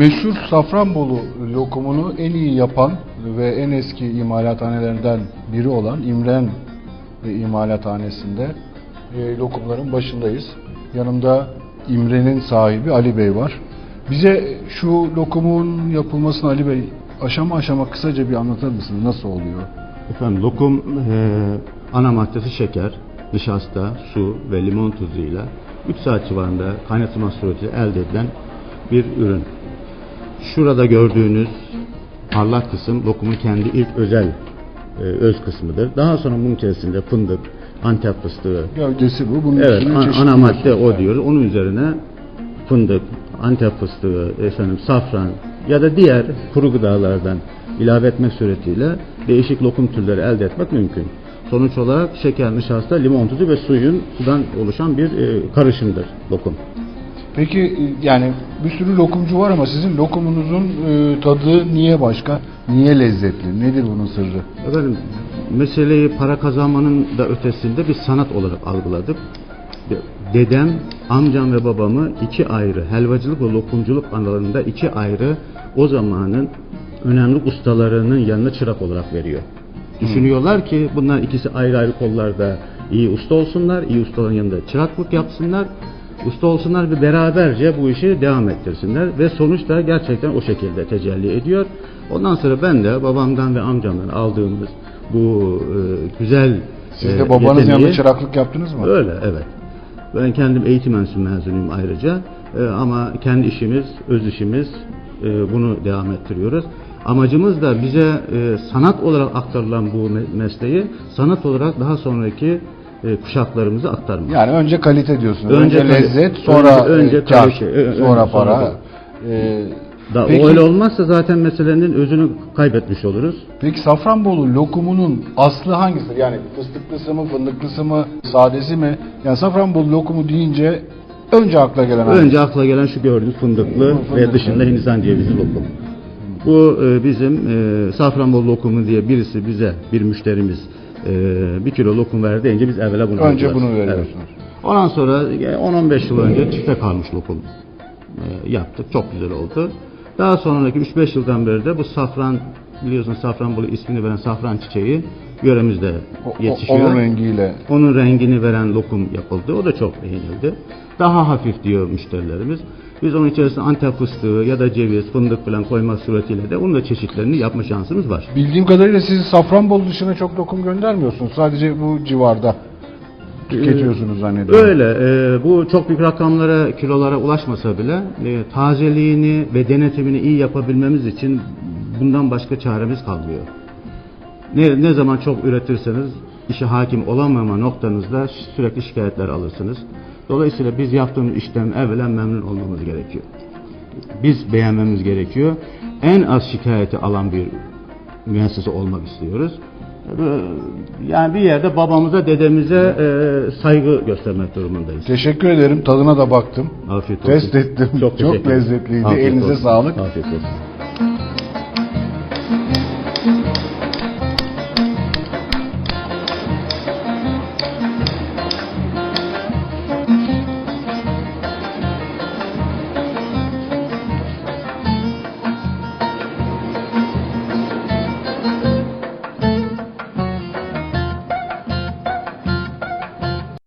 meşhur Safranbolu lokumunu en iyi yapan ve en eski imalathanelerinden biri olan İmren imalathanesinde e, lokumların başındayız. Yanımda İmren'in sahibi Ali Bey var. Bize şu lokumun yapılmasını Ali Bey aşama aşama kısaca bir anlatır mısınız? Nasıl oluyor? Efendim lokum e, ana maddesi şeker, nişasta, su ve limon tuzuyla 3 saat civarında kaynatılma suretiyle elde edilen bir ürün. Şurada gördüğünüz parlak kısım lokumun kendi ilk özel e, öz kısmıdır. Daha sonra bunun içerisinde fındık, antep fıstığı, Gövdesi bu. Bunun Evet, an- ana madde o diyoruz. Onun üzerine fındık, antep fıstığı, efendim safran ya da diğer kuru gıdalardan ilave etmek suretiyle değişik lokum türleri elde etmek mümkün. Sonuç olarak şeker, nişasta, limon tuzu ve suyun sudan oluşan bir e, karışımdır lokum. Peki e, yani bir sürü lokumcu var ama sizin lokumunuzun e, tadı niye başka? Niye lezzetli? Nedir bunun sırrı? Efendim meseleyi para kazanmanın da ötesinde bir sanat olarak algıladık. Dedem, amcam ve babamı iki ayrı helvacılık ve lokumculuk alanında iki ayrı o zamanın önemli ustalarının yanına çırak olarak veriyor. Düşünüyorlar ki bunlar ikisi ayrı ayrı kollarda iyi usta olsunlar, iyi ustaların yanında çıraklık yapsınlar, usta olsunlar ve beraberce bu işi devam ettirsinler ve sonuçta gerçekten o şekilde tecelli ediyor. Ondan sonra ben de babamdan ve amcamdan aldığımız bu e, güzel Siz e, de babanız yeteneği- yanında çıraklık yaptınız mı? Öyle evet. Ben kendim eğitim mezunuyum ayrıca. Ee, ama kendi işimiz, öz işimiz e, bunu devam ettiriyoruz. Amacımız da bize e, sanat olarak aktarılan bu me- mesleği sanat olarak daha sonraki e, kuşaklarımıza aktarmak. Yani önce kalite diyorsunuz. Önce Önce, lezzet, sonra Önce- önce e, kar, kalite, ö- sonra önce, para. sonra E, da, peki, öyle olmazsa zaten meselenin özünü kaybetmiş oluruz. peki Safranbolu lokumunun aslı hangisidir? Yani fıstıklısı mı, fındıklısı mı, sadesi mi? Yani Safranbolu lokumu deyince önce akla gelen hangisi? Önce akla gelen şu gördüğünüz fındıklı Fındıklı. ve dışında Hindistan cevizi lokum. Bu e, bizim e, Safranbolu lokumu diye birisi bize bir müşterimiz e, bir kilo lokum ver deyince biz evvela bunu Önce bunu veriyorsunuz. Evet. Ondan sonra e, 10-15 yıl önce çifte kalmış lokum e, yaptık. Çok güzel oldu. Daha sonraki 3-5 yıldan beri de bu safran biliyorsunuz Safranbolu ismini veren safran çiçeği yöremizde O- o- yetişiyor. onun rengiyle. Onun rengini veren lokum yapıldı. O da çok beğenildi. Daha hafif diyor müşterilerimiz. Biz onun içerisine antep fıstığı ya da ceviz, fındık falan koyma suretiyle de onun da çeşitlerini yapma şansımız var. Bildiğim kadarıyla siz Safranbolu dışına çok lokum göndermiyorsunuz. Sadece bu civarda tüketiyorsunuz zannediyorum. Öyle. e, bu çok büyük rakamlara, kilolara ulaşmasa bile e, tazeliğini ve denetimini iyi yapabilmemiz için bundan başka çaremiz kalmıyor. Ne, ne zaman çok üretirseniz işe hakim olamama noktanızda sürekli şikayetler alırsınız. Dolayısıyla biz yaptığımız işten evvela memnun olmamız gerekiyor. Biz beğenmemiz gerekiyor. En az şikayeti alan bir müessese olmak istiyoruz. Yani bir yerde babamıza, dedemize e, saygı göstermek durumundayız. Teşekkür ederim. Tadına da baktım. Afiyet olsun. Test ettim. Çok, ederim. lezzetliydi. Afiyet Elinize olsun. sağlık. Afiyet olsun.